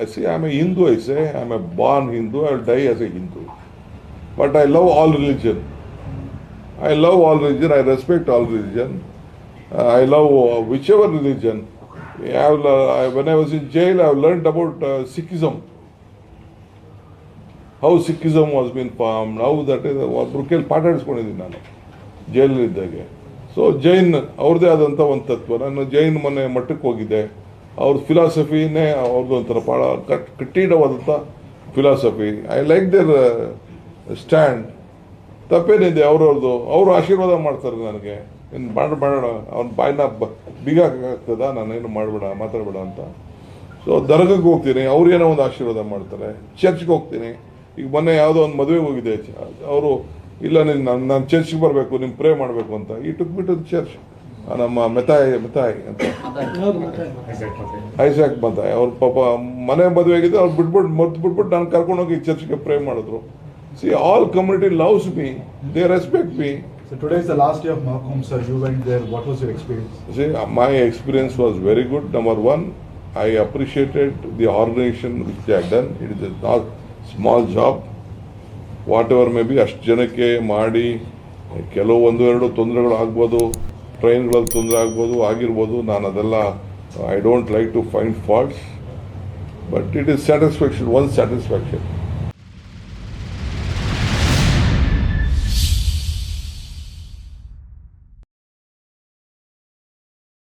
I see, I'm a Hindu, I say, I'm a born Hindu, I'll die as a Hindu. But I love all religion. I love all religion, I respect all religion. Uh, I love uh, whichever religion. I have, uh, when I was in jail, I learned about uh, Sikhism. How Sikhism was being formed, how that is, ಒಬ್ರು ಕೇಳಿ ಪಾಠ ಹೇಳಿಸ್ಕೊಂಡಿದ್ದೀನಿ ನಾನು ಜೈಲಲ್ಲಿದ್ದಾಗೆ so Jain ಅವ್ರದ್ದೇ ಆದಂಥ ಒಂದು ತತ್ವ ನಾನು ಜೈನ್ ಮೊನ್ನೆ ಮಠಕ್ಕೆ ಹೋಗಿದ್ದೆ ಅವ್ರ ಫಿಲಾಸಫಿನೇ ಅವ್ರದ್ದು ಒಂಥರ ಭಾಳ cut, ಕಠಿಣವಾದಂಥ philosophy I like their stand ತಪ್ಪೇನಿದೆ ಅವ್ರವ್ರದ್ದು ಅವರು ಆಶೀರ್ವಾದ ಮಾಡ್ತಾರೆ ನನಗೆ. ಇನ್ನು ಮಾಡ ಮಾಡೋಣ ಅವ್ನ ಬಾಯಿನ ಬ ಆಗ್ತದ ನಾನೇನು ಮಾಡಬೇಡ, ಮಾತಾಡಬೇಡ ಅಂತ. ಸೊ ದರ್ಗಕ್ಕೆ ಹೋಗ್ತೀನಿ. ಅವ್ರೇನೋ ಒಂದು ಆಶೀರ್ವಾದ ಮಾಡ್ತಾರೆ. ಚರ್ಚ್ಗೆ ಹೋಗ್ತೀನಿ. ಈಗ ಮೊನ್ನೆ ಯಾವುದೋ ಒಂದು ಮದುವೆಗೆ ಹೋಗಿದೆ ಅವರು, ಇಲ್ಲ ನೀನು, ನಾನು ನಾನು ಚರ್ಚ್ಗೆ ಬರಬೇಕು ನಿಮ್ಮ ಪ್ರೇ ಮಾಡಬೇಕು ಅಂತ. ಈ ಟುಕ್ ಬಿಟ್ಟು ಚರ್ಚ್ ನಮ್ಮ ಮೆತಾಯ್ ಮೆತಾಯ್ ಅಂತ ಐಸಾಕ್ ಮತಾಯ್ ಅವ್ರ ಪಾಪ ಮನೆ ಮದುವೆ ಆಗಿದೆ ಅವ್ರು ಬಿಟ್ಬಿಟ್ಟು ಮರ್ತು ಬಿಟ್ಬಿಟ್ಟು ನಾನು ಕರ್ಕೊಂಡೋಗಿ ಚರ್ಚ್ಗೆ ಪ್ರೇ ಮಾಡಿದ್ರು see all community loves me they respect me So today is the last day of Mahkum, sir. You went there. What was your experience? See, my experience was very good. Number one, I appreciated the organization which they had done. It is a not small job. Whatever may be ಅಷ್ಟು ಜನಕ್ಕೆ ಮಾಡಿ ಕೆಲವು ಒಂದು ಎರಡು ತೊಂದರೆಗಳು ಆಗ್ಬೋದು ಟ್ರೈನ್ಗಳಲ್ಲಿ ತೊಂದರೆ ಆಗ್ಬೋದು, ಆಗಿರ್ಬೋದು, ನಾನು ಅದೆಲ್ಲ I don't like to find faults but it is satisfaction one satisfaction